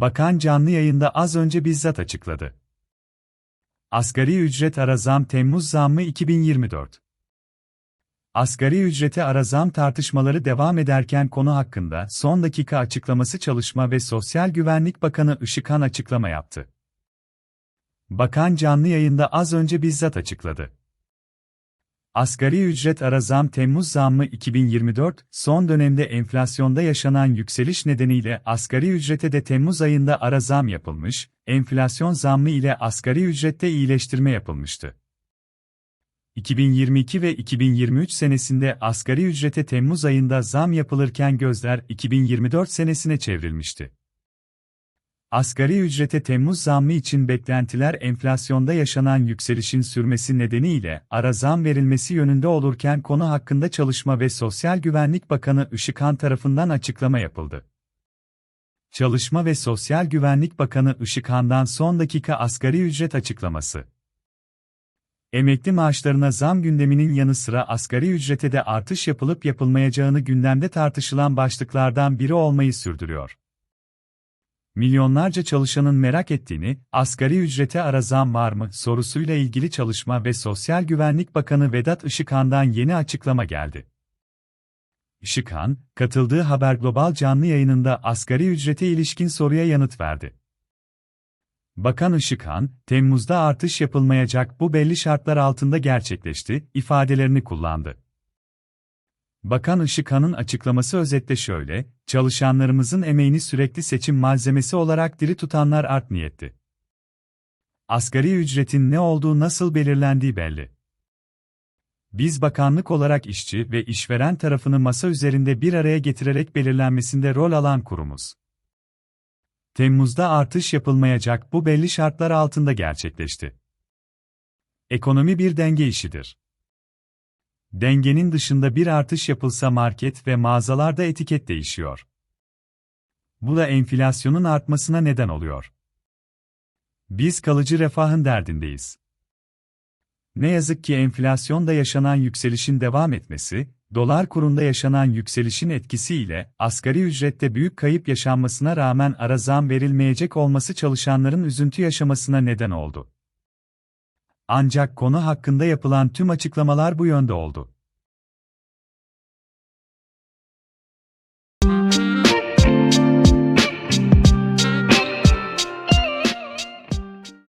Bakan canlı yayında az önce bizzat açıkladı. Asgari ücret ara zam Temmuz zammı 2024. Asgari ücrete ara zam tartışmaları devam ederken konu hakkında son dakika açıklaması Çalışma ve Sosyal Güvenlik Bakanı Işıkhan açıklama yaptı. Bakan canlı yayında az önce bizzat açıkladı. Asgari ücret ara zam Temmuz zammı 2024, son dönemde enflasyonda yaşanan yükseliş nedeniyle asgari ücrete de Temmuz ayında ara zam yapılmış, enflasyon zammı ile asgari ücrette iyileştirme yapılmıştı. 2022 ve 2023 senesinde asgari ücrete Temmuz ayında zam yapılırken gözler 2024 senesine çevrilmişti. Asgari ücrete Temmuz zammı için beklentiler enflasyonda yaşanan yükselişin sürmesi nedeniyle ara zam verilmesi yönünde olurken konu hakkında Çalışma ve Sosyal Güvenlik Bakanı Işıkhan tarafından açıklama yapıldı. Çalışma ve Sosyal Güvenlik Bakanı Işıkhan'dan son dakika asgari ücret açıklaması. Emekli maaşlarına zam gündeminin yanı sıra asgari ücrete de artış yapılıp yapılmayacağını gündemde tartışılan başlıklardan biri olmayı sürdürüyor milyonlarca çalışanın merak ettiğini, asgari ücrete ara zam var mı sorusuyla ilgili Çalışma ve Sosyal Güvenlik Bakanı Vedat Işıkhan'dan yeni açıklama geldi. Işıkhan, katıldığı Haber Global canlı yayınında asgari ücrete ilişkin soruya yanıt verdi. Bakan Işıkhan, Temmuz'da artış yapılmayacak bu belli şartlar altında gerçekleşti, ifadelerini kullandı. Bakan Işıkhan'ın açıklaması özetle şöyle, çalışanlarımızın emeğini sürekli seçim malzemesi olarak diri tutanlar art niyetli. Asgari ücretin ne olduğu nasıl belirlendiği belli. Biz bakanlık olarak işçi ve işveren tarafını masa üzerinde bir araya getirerek belirlenmesinde rol alan kurumuz. Temmuz'da artış yapılmayacak bu belli şartlar altında gerçekleşti. Ekonomi bir denge işidir. Dengenin dışında bir artış yapılsa market ve mağazalarda etiket değişiyor. Bu da enflasyonun artmasına neden oluyor. Biz kalıcı refahın derdindeyiz. Ne yazık ki enflasyonda yaşanan yükselişin devam etmesi, dolar kurunda yaşanan yükselişin etkisiyle asgari ücrette büyük kayıp yaşanmasına rağmen ara zam verilmeyecek olması çalışanların üzüntü yaşamasına neden oldu. Ancak konu hakkında yapılan tüm açıklamalar bu yönde oldu.